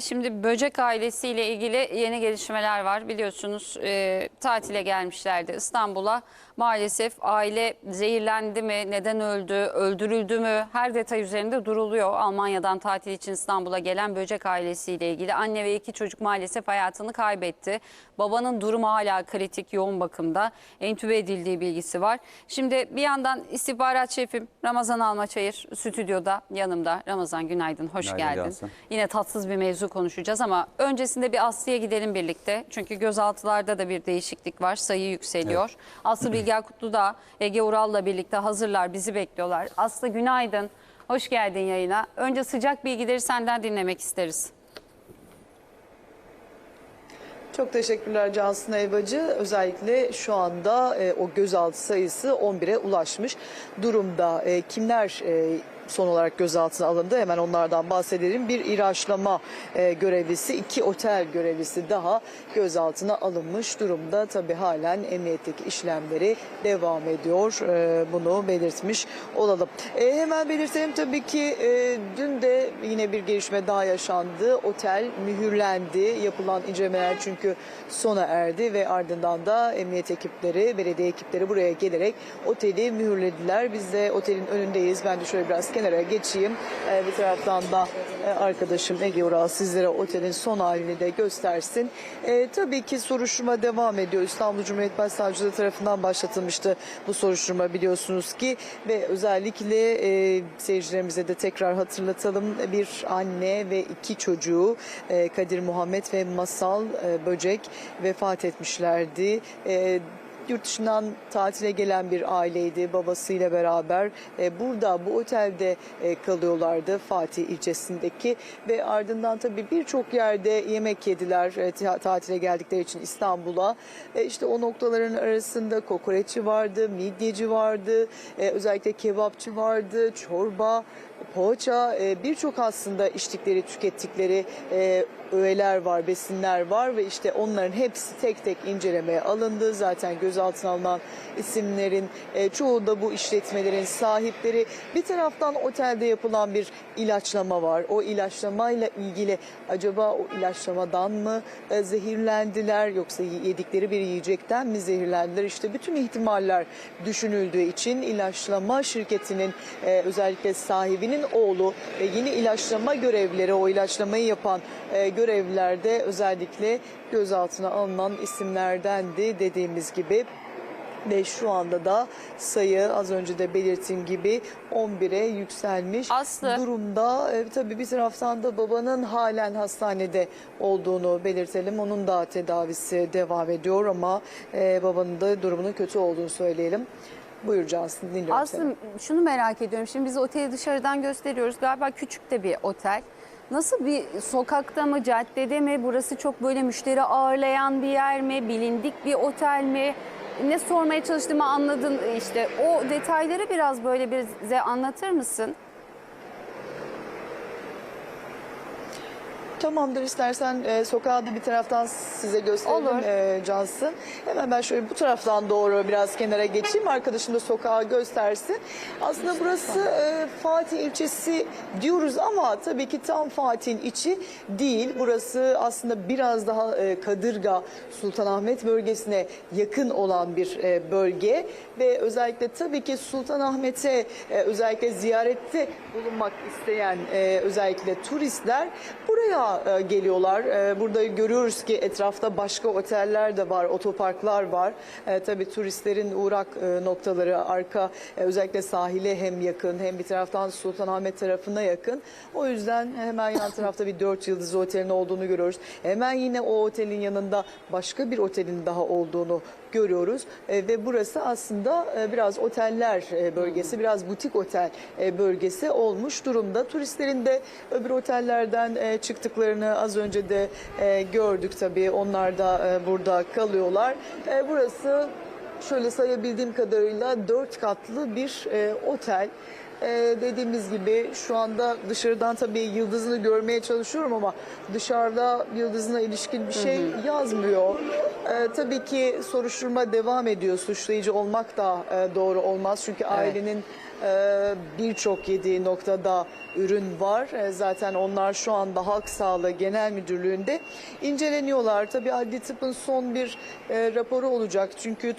Şimdi böcek ailesiyle ilgili yeni gelişmeler var. Biliyorsunuz e, tatile gelmişlerdi İstanbul'a. Maalesef aile zehirlendi mi, neden öldü, öldürüldü mü her detay üzerinde duruluyor. Almanya'dan tatil için İstanbul'a gelen böcek ailesiyle ilgili anne ve iki çocuk maalesef hayatını kaybetti. Babanın durumu hala kritik, yoğun bakımda. Entübe edildiği bilgisi var. Şimdi bir yandan istihbarat şefim Ramazan Almaçayır stüdyoda yanımda. Ramazan günaydın, hoş Günaydın geldin. Cansın. Yine tatsız bir mevzu konuşacağız ama öncesinde bir Aslı'ya gidelim birlikte. Çünkü gözaltılarda da bir değişiklik var. Sayı yükseliyor. Aslı Bilger Kutlu da Ege Ural'la birlikte hazırlar. Bizi bekliyorlar. Aslı günaydın. Hoş geldin yayına. Önce sıcak bilgileri senden dinlemek isteriz. Çok teşekkürler Cansın Elbacı. Özellikle şu anda e, o gözaltı sayısı 11'e ulaşmış durumda. E, kimler e, son olarak gözaltına alındı? Hemen onlardan bahsedelim. Bir ilaçlama e, görevlisi, iki otel görevlisi daha gözaltına alınmış durumda. Tabii halen emniyetteki işlemleri devam ediyor. E, bunu belirtmiş olalım. E, hemen belirtelim tabii ki e, dün de yine bir gelişme daha yaşandı. Otel mühürlendi. Yapılan incelemeler çünkü sona erdi ve ardından da emniyet ekipleri, belediye ekipleri buraya gelerek oteli mühürlediler. Biz de otelin önündeyiz. Ben de şöyle biraz kenara geçeyim. Ee, bir taraftan da e, arkadaşım Ege Ural sizlere otelin son halini de göstersin. Ee, tabii ki soruşturma devam ediyor. İstanbul Cumhuriyet Başsavcılığı tarafından başlatılmıştı bu soruşturma biliyorsunuz ki ve özellikle e, seyircilerimize de tekrar hatırlatalım. Bir anne ve iki çocuğu e, Kadir Muhammed ve Masal e, Böcek vefat etmişlerdi. E, Yurt dışından tatile gelen bir aileydi babasıyla beraber. E, burada bu otelde e, kalıyorlardı Fatih ilçesindeki ve ardından tabii birçok yerde yemek yediler e, ta- tatile geldikleri için İstanbul'a. E, işte o noktaların arasında kokoreççi vardı, midyeci vardı, e, özellikle kebapçı vardı, çorba, poğaça birçok aslında içtikleri, tükettikleri e, öğeler var, besinler var ve işte onların hepsi tek tek incelemeye alındı. Zaten gözaltına alınan isimlerin e, çoğu da bu işletmelerin sahipleri. Bir taraftan otelde yapılan bir ilaçlama var. O ilaçlamayla ilgili acaba o ilaçlamadan mı e, zehirlendiler yoksa yedikleri bir yiyecekten mi zehirlendiler? İşte bütün ihtimaller düşünüldüğü için ilaçlama şirketinin e, özellikle sahibinin oğlu ve yeni ilaçlama görevlileri o ilaçlamayı yapan e, görevlilerde özellikle gözaltına alınan isimlerdendi dediğimiz gibi ve şu anda da sayı az önce de belirttiğim gibi 11'e yükselmiş Aslı. durumda. E, tabii bir taraftan da babanın halen hastanede olduğunu belirtelim. Onun da tedavisi devam ediyor ama e, babanın da durumunun kötü olduğunu söyleyelim. Buyur Cansın dinliyorum seni. Aslı şunu merak ediyorum. Şimdi biz oteli dışarıdan gösteriyoruz. Galiba küçük de bir otel. Nasıl bir sokakta mı, caddede mi? Burası çok böyle müşteri ağırlayan bir yer mi? Bilindik bir otel mi? Ne sormaya çalıştığımı anladın işte. O detayları biraz böyle bize anlatır mısın? Tamamdır istersen e, sokağı da bir taraftan size gösterelim Olur. e, Cansın. Hemen ben şöyle bu taraftan doğru biraz kenara geçeyim. Arkadaşım da sokağı göstersin. Aslında burası e, Fatih ilçesi diyoruz ama tabii ki tam Fatih'in içi değil. Burası aslında biraz daha e, Kadırga, Sultanahmet bölgesine yakın olan bir e, bölge. Ve özellikle tabii ki Sultanahmet'e e, özellikle ziyarette bulunmak isteyen e, özellikle turistler buraya e, geliyorlar. E, burada görüyoruz ki etrafta başka oteller de var, otoparklar var. E, tabii turistlerin uğrak noktaları arka özellikle sahile hem yakın hem bir taraftan Sultanahmet tarafına yakın. O yüzden hemen yan tarafta bir dört yıldızlı otelin olduğunu görüyoruz. Hemen yine o otelin yanında başka bir otelin daha olduğunu görüyoruz. E, ve burası aslında e, biraz oteller e, bölgesi, biraz butik otel e, bölgesi olmuş durumda. Turistlerin de öbür otellerden e, çıktıklarını az önce de e, gördük tabii. Onlar da e, burada kalıyorlar. E, burası şöyle sayabildiğim kadarıyla dört katlı bir e, otel. Ee, dediğimiz gibi şu anda dışarıdan tabii yıldızını görmeye çalışıyorum ama dışarıda yıldızına ilişkin bir şey yazmıyor. Ee, tabii ki soruşturma devam ediyor. Suçlayıcı olmak da e, doğru olmaz. Çünkü ailenin birçok yediği noktada ürün var. E, Zaten onlar şu anda Halk Sağlığı Genel Müdürlüğü'nde inceleniyorlar. Tabii adli tıpın son bir e, raporu olacak. Çünkü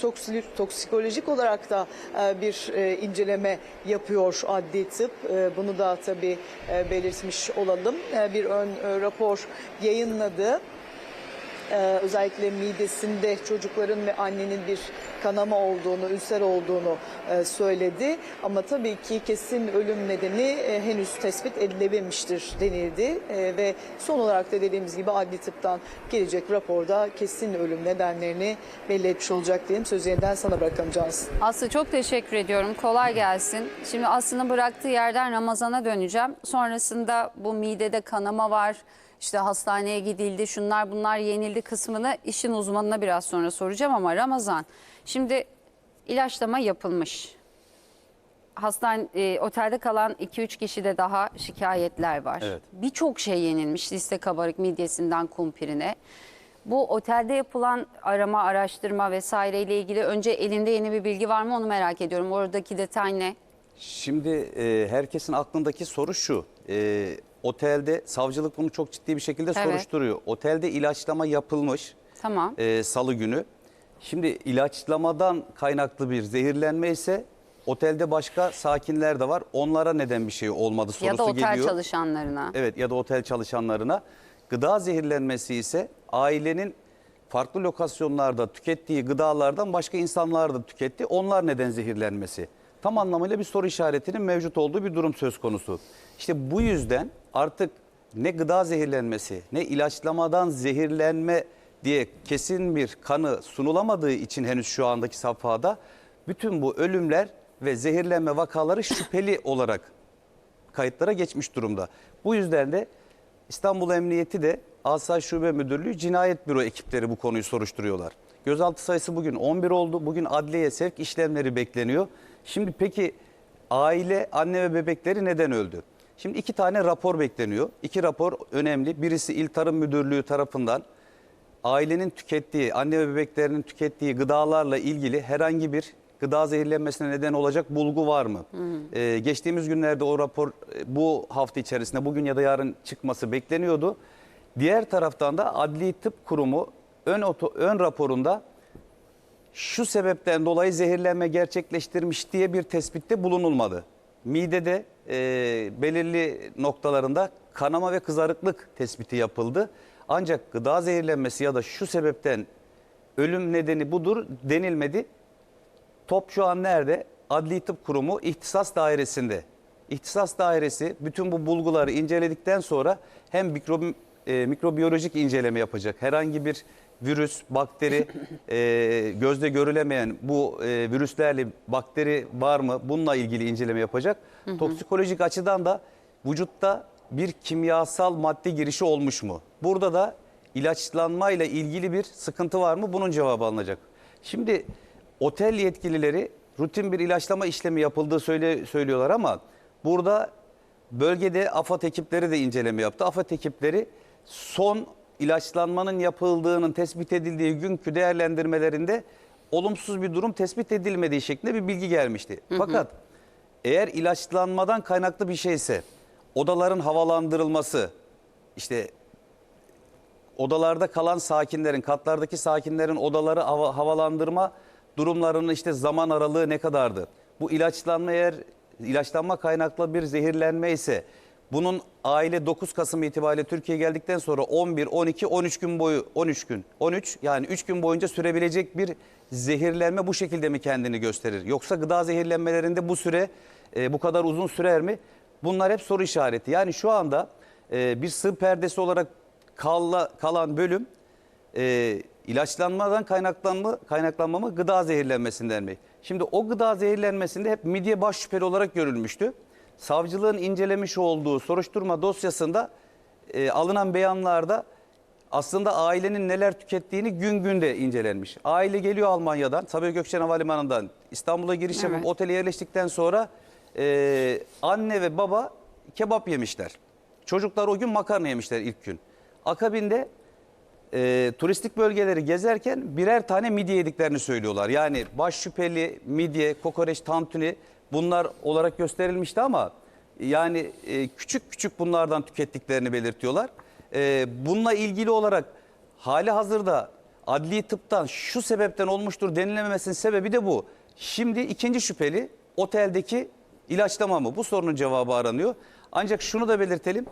toksikolojik olarak da e, bir e, inceleme yapıyor adli tıp. Bunu da tabii e, belirtmiş olalım. Bir ön rapor yayınladı. Ee, özellikle midesinde çocukların ve annenin bir kanama olduğunu, ülser olduğunu e, söyledi. Ama tabii ki kesin ölüm nedeni e, henüz tespit edilememiştir denildi. E, ve son olarak da dediğimiz gibi adli tıptan gelecek raporda kesin ölüm nedenlerini belli etmiş olacak diyelim. Sözü yeniden sana bırakalım Cansın. Aslı çok teşekkür ediyorum. Kolay gelsin. Şimdi Aslı'nın bıraktığı yerden Ramazan'a döneceğim. Sonrasında bu midede kanama var. İşte hastaneye gidildi, şunlar bunlar yenildi kısmını işin uzmanına biraz sonra soracağım ama Ramazan. Şimdi ilaçlama yapılmış. Hastane, e, otelde kalan 2-3 kişide daha şikayetler var. Evet. Birçok şey yenilmiş liste kabarık midyesinden kumpirine. Bu otelde yapılan arama, araştırma vesaire ile ilgili önce elinde yeni bir bilgi var mı onu merak ediyorum. Oradaki detay ne? Şimdi e, herkesin aklındaki soru şu. E, otelde savcılık bunu çok ciddi bir şekilde Evet. soruşturuyor. Otelde ilaçlama yapılmış Tamam. e, salı günü. Şimdi ilaçlamadan kaynaklı bir zehirlenme ise otelde başka sakinler de var. Onlara neden bir şey olmadı sorusu ya da otel geliyor. çalışanlarına. Evet ya da otel çalışanlarına. Gıda zehirlenmesi ise ailenin farklı lokasyonlarda tükettiği gıdalardan başka insanlar da tüketti. Onlar neden zehirlenmesi? Tam anlamıyla bir soru işaretinin mevcut olduğu bir durum söz konusu. İşte bu yüzden artık ne gıda zehirlenmesi ne ilaçlamadan zehirlenme diye kesin bir kanı sunulamadığı için henüz şu andaki safhada bütün bu ölümler ve zehirlenme vakaları şüpheli olarak kayıtlara geçmiş durumda. Bu yüzden de İstanbul Emniyeti de Asayiş Şube Müdürlüğü Cinayet Büro ekipleri bu konuyu soruşturuyorlar. Gözaltı sayısı bugün 11 oldu. Bugün adliyeye sevk işlemleri bekleniyor. Şimdi peki aile, anne ve bebekleri neden öldü? Şimdi iki tane rapor bekleniyor. İki rapor önemli. Birisi İl Tarım Müdürlüğü tarafından ailenin tükettiği, anne ve bebeklerinin tükettiği gıdalarla ilgili herhangi bir gıda zehirlenmesine neden olacak bulgu var mı? Ee, geçtiğimiz günlerde o rapor e, bu hafta içerisinde bugün ya da yarın çıkması bekleniyordu. Diğer taraftan da Adli Tıp Kurumu ön, oto- ön raporunda şu sebepten dolayı zehirlenme gerçekleştirmiş diye bir tespitte bulunulmadı. Midede e, belirli noktalarında kanama ve kızarıklık tespiti yapıldı. Ancak gıda zehirlenmesi ya da şu sebepten ölüm nedeni budur denilmedi. Top şu an nerede? Adli Tıp Kurumu ihtisas dairesinde. İhtisas dairesi bütün bu bulguları inceledikten sonra hem mikro, e, mikrobiyolojik inceleme yapacak. Herhangi bir virüs, bakteri, e, gözle görülemeyen bu e, virüslerle bakteri var mı? Bununla ilgili inceleme yapacak. Toksikolojik açıdan da vücutta bir kimyasal madde girişi olmuş mu? Burada da ilaçlanmayla ilgili bir sıkıntı var mı? Bunun cevabı alınacak. Şimdi otel yetkilileri rutin bir ilaçlama işlemi yapıldığı söyle, söylüyorlar ama burada bölgede AFAD ekipleri de inceleme yaptı. AFAD ekipleri son ilaçlanmanın yapıldığının tespit edildiği günkü değerlendirmelerinde olumsuz bir durum tespit edilmediği şeklinde bir bilgi gelmişti. Fakat eğer ilaçlanmadan kaynaklı bir şeyse odaların havalandırılması işte odalarda kalan sakinlerin, katlardaki sakinlerin odaları hava- havalandırma durumlarının işte zaman aralığı ne kadardı? Bu ilaçlanma eğer ilaçlanma kaynaklı bir zehirlenme ise bunun aile 9 Kasım itibariyle Türkiye'ye geldikten sonra 11, 12, 13 gün boyu 13 gün 13 yani 3 gün boyunca sürebilecek bir zehirlenme bu şekilde mi kendini gösterir? Yoksa gıda zehirlenmelerinde bu süre e, bu kadar uzun sürer mi? Bunlar hep soru işareti. Yani şu anda e, bir sığ perdesi olarak kalla, kalan bölüm e, ilaçlanmadan kaynaklanma, kaynaklanma mı gıda zehirlenmesinden mi? Şimdi o gıda zehirlenmesinde hep midye baş şüpheli olarak görülmüştü. Savcılığın incelemiş olduğu soruşturma dosyasında e, alınan beyanlarda aslında ailenin neler tükettiğini gün günde incelenmiş. Aile geliyor Almanya'dan, Sabiha Gökçen Havalimanı'ndan İstanbul'a giriş yapıp Evet. otele yerleştikten sonra e, anne ve baba kebap yemişler. Çocuklar o gün makarna yemişler ilk gün. Akabinde e, turistik bölgeleri gezerken birer tane midye yediklerini söylüyorlar. Yani baş şüpheli, midye, kokoreç, tantuni bunlar olarak gösterilmişti ama yani e, küçük küçük bunlardan tükettiklerini belirtiyorlar. E, bununla ilgili olarak hali hazırda adli tıptan şu sebepten olmuştur denilememesinin sebebi de bu. Şimdi ikinci şüpheli oteldeki ilaçlama mı? Bu sorunun cevabı aranıyor. Ancak şunu da belirtelim.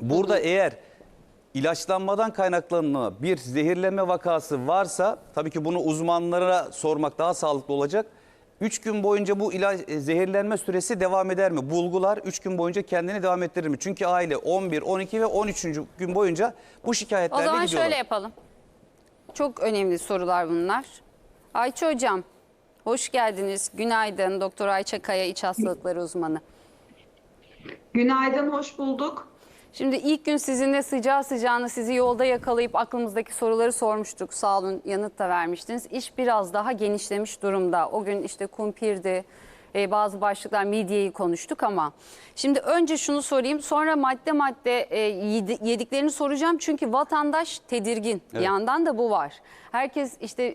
Burada eğer ilaçlanmadan kaynaklanan bir zehirlenme vakası varsa tabii ki bunu uzmanlara sormak daha sağlıklı olacak. 3 gün boyunca bu ilaç, e, zehirlenme süresi devam eder mi? Bulgular 3 gün boyunca kendini devam ettirir mi? Çünkü aile 11, 12 ve 13. gün boyunca bu O şikayetlerle zaman gidiyorlar. şöyle yapalım. Çok önemli sorular bunlar. Ayça Hocam, hoş geldiniz. Günaydın. Doktor Ayça Kaya, iç hastalıkları uzmanı. Günaydın, hoş bulduk. Şimdi ilk gün sizinle sıcağı sıcağına sizi yolda yakalayıp aklımızdaki soruları sormuştuk. Sağ olun yanıt da vermiştiniz. İş biraz daha genişlemiş durumda. O gün işte kumpirdi, e, bazı başlıklar midyeyi konuştuk ama. Şimdi önce şunu sorayım sonra madde madde e, yedi- yediklerini soracağım. Çünkü vatandaş tedirgin. Bir Evet. yandan da bu var. Herkes işte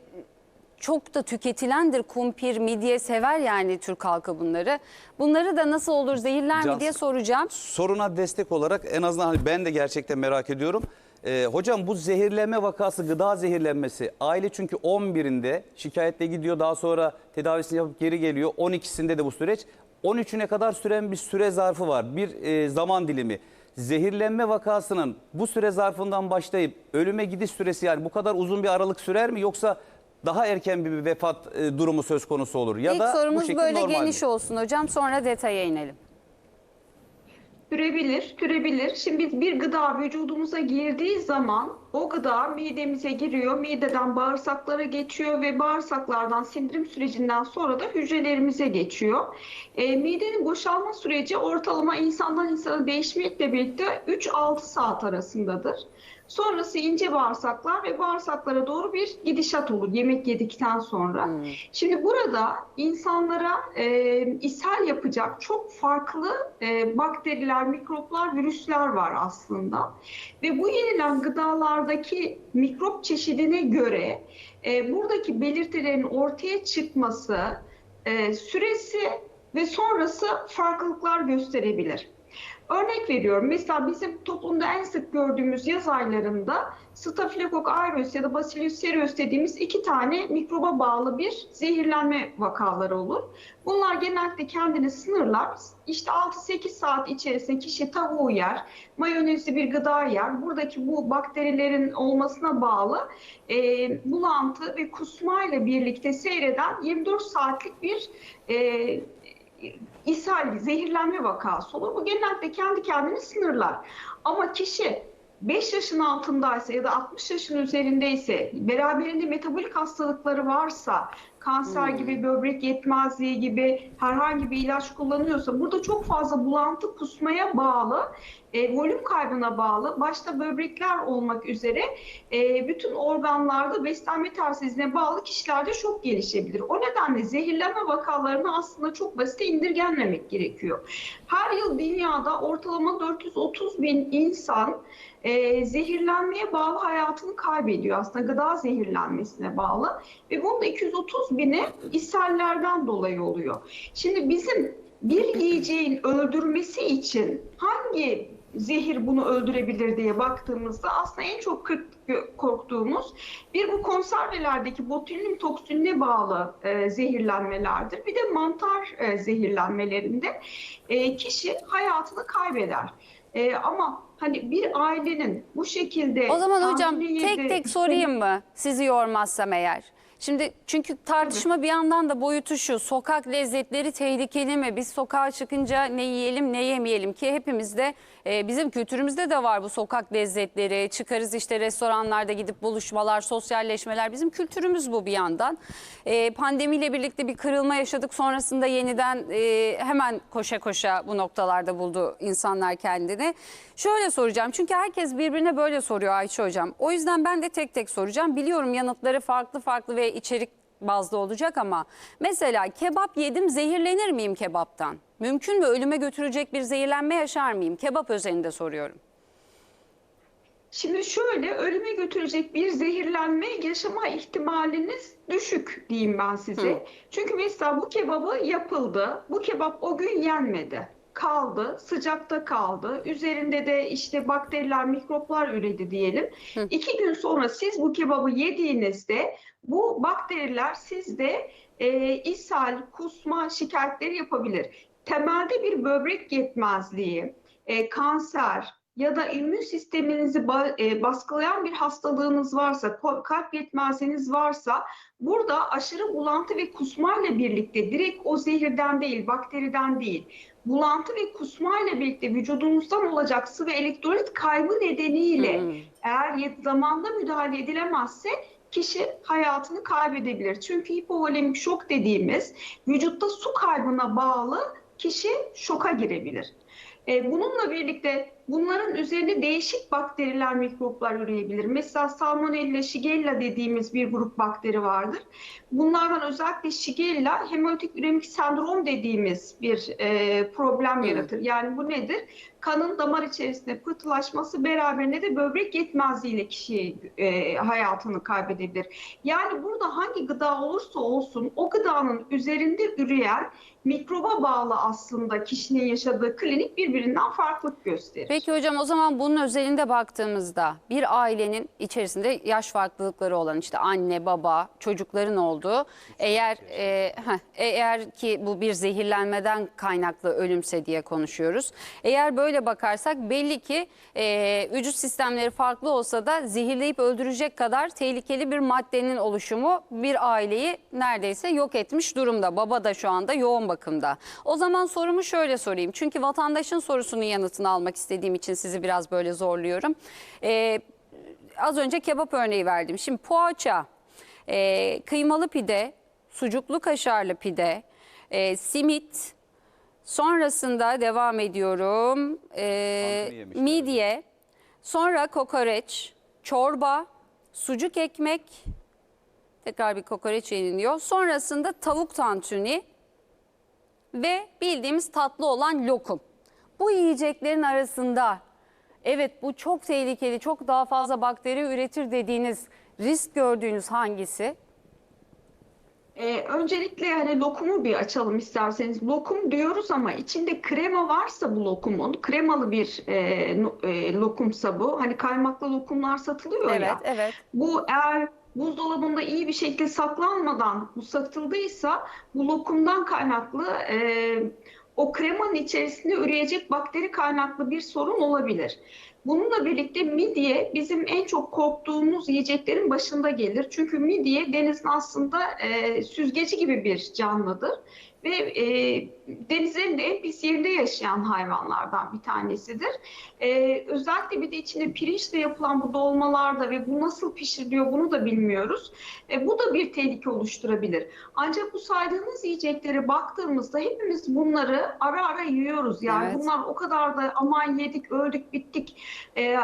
çok da tüketilendir kumpir, midye sever yani Türk halkı bunları. Bunları da nasıl olur zehirler mi diye soracağım. soruna destek olarak en azından hani ben de gerçekten merak ediyorum. Ee, hocam bu zehirlenme vakası gıda zehirlenmesi aile çünkü 11'inde şikayetle gidiyor daha sonra tedavisini yapıp geri geliyor 12'sinde de bu süreç 13'üne kadar süren bir süre zarfı var bir e, zaman dilimi. Zehirlenme vakasının bu süre zarfından başlayıp ölüme gidiş süresi yani bu kadar uzun bir aralık sürer mi yoksa daha erken bir vefat e, durumu söz konusu olur ya İlk da bu sorumuz şekil böyle normal mi? geniş olsun hocam sonra detaya inelim. Sürebilir, sürebilir. Şimdi biz bir gıda vücudumuza girdiği zaman o gıda midemize giriyor, mideden bağırsaklara geçiyor ve bağırsaklardan sindirim sürecinden sonra da hücrelerimize geçiyor. E, midenin boşalma süreci ortalama insandan insana değişmekle birlikte 3-6 saat arasındadır. Sonrası ince bağırsaklar ve bağırsaklara doğru bir gidişat olur yemek yedikten sonra. Şimdi burada insanlara e, ishal yapacak çok farklı e, bakteriler, mikroplar, virüsler var aslında. Ve bu yenilen gıdalardaki mikrop çeşidine göre e, buradaki belirtilerin ortaya çıkması, e, süresi ve sonrası farklılıklar gösterebilir. Örnek veriyorum. Mesela bizim toplumda en sık gördüğümüz yaz aylarında Staphylococcus aureus ya da Bacillus cereus dediğimiz iki tane mikroba bağlı bir zehirlenme vakaları olur. Bunlar genellikle kendini sınırlar. İşte 6-8 saat içerisinde kişi tavuğu yer, mayonezli bir gıda yer. Buradaki bu bakterilerin olmasına bağlı e, bulantı ve kusmayla birlikte seyreden 24 saatlik bir e, ishal, zehirlenme vakası olur. Bu genellikle kendi kendini sınırlar. Ama kişi 5 yaşın altındaysa ya da 60 yaşın üzerindeyse, beraberinde metabolik hastalıkları varsa, kanser gibi, böbrek yetmezliği gibi herhangi bir ilaç kullanıyorsa burada çok fazla bulantı kusmaya bağlı, e, volüm kaybına bağlı, başta böbrekler olmak üzere e, bütün organlarda beslenme tersizliğine bağlı kişilerde şok gelişebilir. O nedenle zehirlenme vakalarını aslında çok basit indirgenmemek gerekiyor. Her yıl dünyada ortalama 430 bin insan e, zehirlenmeye bağlı hayatını kaybediyor aslında gıda zehirlenmesine bağlı ve bunun da 230 bini ishallerden dolayı oluyor. Şimdi bizim bir yiyeceğin öldürmesi için hangi zehir bunu öldürebilir diye baktığımızda aslında en çok korktuğumuz bir bu konservelerdeki botulinum toksinine bağlı e, zehirlenmelerdir. Bir de mantar e, zehirlenmelerinde e, kişi hayatını kaybeder. E, ama hani bir ailenin bu şekilde O zaman hocam tek yedi- tek sorayım mı sizi yormazsam eğer? Şimdi çünkü tartışma bir yandan da boyutu şu sokak lezzetleri tehlikeli mi? Biz sokağa çıkınca ne yiyelim ne yemeyelim ki hepimizde e, bizim kültürümüzde de var bu sokak lezzetleri. Çıkarız işte restoranlarda gidip buluşmalar, sosyalleşmeler bizim kültürümüz bu bir yandan. E, pandemiyle birlikte bir kırılma yaşadık sonrasında yeniden e, hemen koşa koşa bu noktalarda buldu insanlar kendini. Şöyle soracağım çünkü herkes birbirine böyle soruyor Ayşe Hocam. O yüzden ben de tek tek soracağım. Biliyorum yanıtları farklı farklı ve içerik bazlı olacak ama mesela kebap yedim zehirlenir miyim kebaptan? Mümkün mü ölüme götürecek bir zehirlenme yaşar mıyım? Kebap özelinde soruyorum. Şimdi şöyle ölüme götürecek bir zehirlenme yaşama ihtimaliniz düşük diyeyim ben size. Hı. Çünkü mesela bu kebabı yapıldı. Bu kebap o gün yenmedi. Kaldı, sıcakta kaldı. Üzerinde de işte bakteriler, mikroplar üredi diyelim. Hı. İki gün sonra siz bu kebabı yediğinizde bu bakteriler sizde e, ishal, kusma şikayetleri yapabilir. Temelde bir böbrek yetmezliği, e, kanser ya da immün sisteminizi e, baskılayan bir hastalığınız varsa, kalp yetmezliğiniz varsa burada aşırı bulantı ve kusmayla birlikte direkt o zehirden değil, bakteriden değil, bulantı ve kusmayla birlikte vücudunuzdan olacak sıvı elektrolit kaybı nedeniyle Hmm. eğer zamanda müdahale edilemezse kişi hayatını kaybedebilir. Çünkü hipovolemik şok dediğimiz vücutta su kaybına bağlı kişi şoka girebilir. E, bununla birlikte bunların üzerine değişik bakteriler, mikroplar üreyebilir. Mesela Salmonella, Shigella dediğimiz bir grup bakteri vardır. Bunlardan özellikle Shigella, hemolitik üremik sendrom dediğimiz bir e, problem Hı. yaratır. Yani bu nedir? Kanın damar içerisinde pıhtılaşması beraberinde de böbrek yetmezliğiyle kişi e, hayatını kaybedebilir. Yani burada hangi gıda olursa olsun o gıdanın üzerinde üreyen mikroba bağlı aslında kişinin yaşadığı klinik birbirinden farklılık gösterir. Peki hocam o zaman bunun özelinde baktığımızda bir ailenin içerisinde yaş farklılıkları olan işte anne, baba, çocukların olduğu eğer e, heh, eğer ki bu bir zehirlenmeden kaynaklı ölümse diye konuşuyoruz. Eğer böyle bakarsak belli ki e, vücut sistemleri farklı olsa da zehirleyip öldürecek kadar tehlikeli bir maddenin oluşumu bir aileyi neredeyse yok etmiş durumda. Baba da şu anda yoğun bakımda. O zaman sorumu şöyle sorayım. Çünkü vatandaşın sorusunun yanıtını almak istediğim için sizi biraz böyle zorluyorum. Ee, az önce kebap örneği verdim. Şimdi poğaça, e, kıymalı pide, sucuklu kaşarlı pide, e, simit, sonrasında devam ediyorum. E, midye, sonra kokoreç, çorba, sucuk ekmek, tekrar bir kokoreç yeniliyor. Sonrasında tavuk tantuni ve bildiğimiz tatlı olan lokum. Bu yiyeceklerin arasında evet bu çok tehlikeli, çok daha fazla bakteri üretir dediğiniz risk gördüğünüz hangisi? Ee, öncelikle hani lokumu bir açalım isterseniz. Lokum diyoruz ama içinde krema varsa bu lokumun, kremalı bir e, e, lokumsa bu. Hani kaymaklı lokumlar satılıyor Evet, ya. evet. Bu eğer buzdolabında iyi bir şekilde saklanmadan bu satıldıysa bu lokumdan kaynaklı e, o kremanın içerisinde üreyecek bakteri kaynaklı bir sorun olabilir. Bununla birlikte midye bizim en çok korktuğumuz yiyeceklerin başında gelir. Çünkü midye denizin aslında e, süzgeci gibi bir canlıdır. Ve e, denizlerin de en pis yerinde yaşayan hayvanlardan bir tanesidir. E, özellikle bir de içinde pirinçle yapılan bu dolmalarda ve bu nasıl pişiriliyor bunu da bilmiyoruz. E, bu da bir tehlike oluşturabilir. Ancak bu saydığınız yiyeceklere baktığımızda hepimiz bunları ara ara yiyoruz. Yani Evet. bunlar o kadar da aman yedik, öldük, bittik e,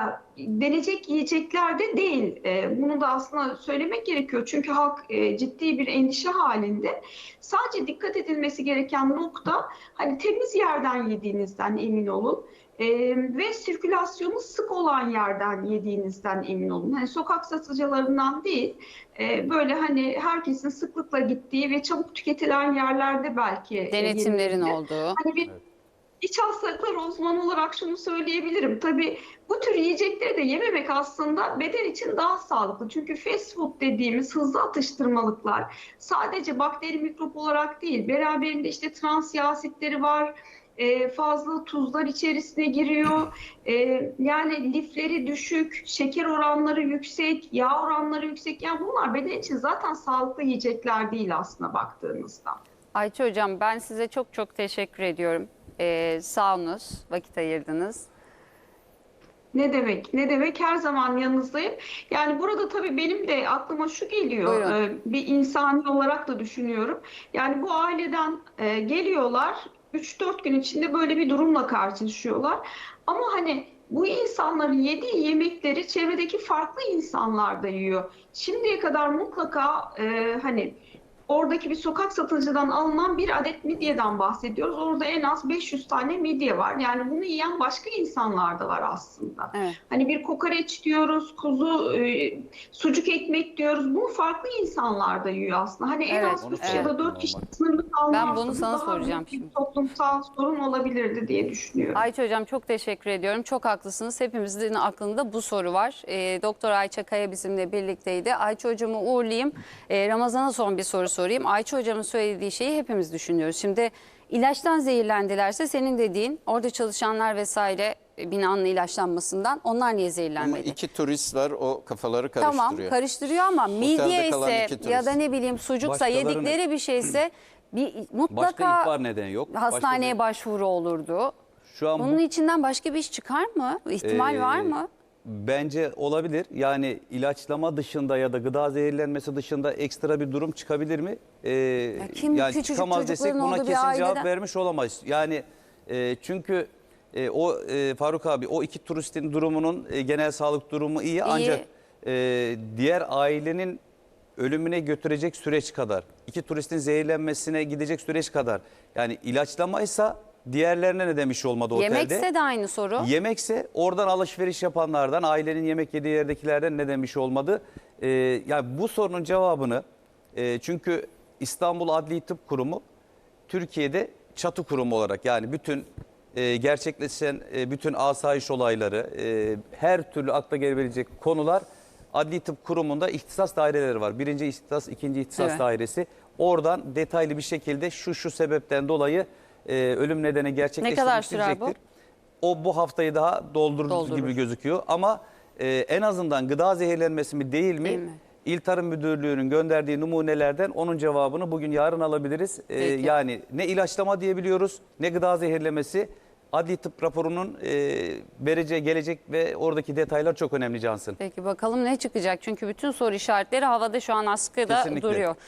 denecek yiyecekler de değil. E, bunu da aslında söylemek gerekiyor. Çünkü halk e, ciddi bir endişe halinde. Sadece dikkat edilmesi gereken nokta hani temiz yerden yediğinizden emin olun. E, ve sirkülasyonu sık olan yerden yediğinizden emin olun. Hani sokak satıcılarından değil, e, böyle hani herkesin sıklıkla gittiği ve çabuk tüketilen yerlerde belki e, Denetimlerin yenildi. olduğu. Hani bir iç hastalıklar uzmanı olarak şunu söyleyebilirim. Tabii bu tür yiyecekleri de yememek aslında beden için daha sağlıklı. Çünkü fast food dediğimiz hızlı atıştırmalıklar sadece bakteri mikrop olarak değil, beraberinde işte trans yağ asitleri var, e, fazla tuzlar içerisine giriyor. E, yani lifleri düşük, şeker oranları yüksek, yağ oranları yüksek. Yani bunlar beden için zaten sağlıklı yiyecekler değil aslında baktığınızda. Ayça Hocam ben size çok çok teşekkür ediyorum. Ee, sağolunuz, vakit ayırdınız. Ne demek? Ne demek? Her zaman yanınızdayım. Yani burada tabii benim de aklıma şu geliyor. Buyurun. Ee, Bir insani olarak da düşünüyorum. Yani bu aileden e, geliyorlar. 3-4 gün içinde böyle bir durumla karşılaşıyorlar. Ama hani bu insanların yediği yemekleri çevredeki farklı insanlar da yiyor. Şimdiye kadar mutlaka e, hani oradaki bir sokak satıcıdan alınan bir adet midyeden bahsediyoruz. Orada en az 500 tane midye var. Yani bunu yiyen başka insanlar da var aslında. Evet. Hani bir kokoreç diyoruz, kuzu, e, sucuk ekmek diyoruz. Bu farklı insanlar da yiyor aslında. Hani en Evet, az onu 3 ya söyledim da 4 ben kişi sınırlı kalmazsa Ben bunu bu sana daha soracağım şimdi. toplumsal sorun olabilirdi diye düşünüyorum. Ayça Hocam çok teşekkür ediyorum. Çok haklısınız. Hepimizin aklında bu soru var. E, Doktor Ayça Kaya bizimle birlikteydi. Ayça Hocam'ı uğurlayayım. E, Ramazan'a son bir soru sorayım. Ayça Hocam'ın söylediği şeyi hepimiz düşünüyoruz. Şimdi ilaçtan zehirlendilerse senin dediğin orada çalışanlar vesaire e, binanın ilaçlanmasından onlar niye Ama zehirlenmedi? iki turist var o kafaları Tamam karıştırıyor. karıştırıyor ama midye ise ya da ne bileyim sucuksa Başkalarını- yedikleri bir şeyse bir Başka mutlaka ihbar nedeni yok. hastaneye Başka- başvuru olurdu. Şu an bu- Bunun içinden başka bir iş çıkar mı? İhtimal Ee, var mı? Bence olabilir. Yani ilaçlama dışında ya da gıda zehirlenmesi dışında ekstra bir durum çıkabilir mi? Ee, kim yani küçücük çıkamaz desek çocukların buna olduğu bir kesin cevap aileden- vermiş olamayız. Yani e, çünkü e, o e, Faruk abi o iki turistin durumunun e, genel sağlık durumu iyi, ancak e, diğer ailenin ölümüne götürecek süreç kadar, iki turistin zehirlenmesine gidecek süreç kadar. Yani ilaçlamaysa diğerlerine ne demiş olmadı otelde? Yemekse de aynı soru. Yemekse oradan alışveriş yapanlardan, ailenin yemek yediği yerdekilerden ne demiş olmadı? Ee, yani bu sorunun cevabını e, çünkü İstanbul Adli Tıp Kurumu Türkiye'de çatı kurumu olarak yani bütün e, gerçekleşen e, bütün asayiş olayları, e, her türlü akla gelebilecek konular Adli Tıp Kurumu'nda ihtisas daireleri var. Birinci ihtisas, ikinci ihtisas Evet. dairesi. Oradan detaylı bir şekilde şu şu sebepten dolayı e, ölüm nedeni gerçekleştirmiştir. sürer bu? O bu haftayı daha doldurur, Doldurur. gibi gözüküyor. Ama e, en azından gıda zehirlenmesi mi değil mi? Değil mi? İl Tarım Müdürlüğü'nün gönderdiği numunelerden onun cevabını bugün yarın alabiliriz. E, Peki. yani ne ilaçlama diyebiliyoruz ne gıda zehirlemesi. Adli tıp raporunun e, vereceği gelecek ve oradaki detaylar çok önemli Cansın. Peki bakalım ne çıkacak? Çünkü bütün soru işaretleri havada şu an askıda Kesinlikle. duruyor.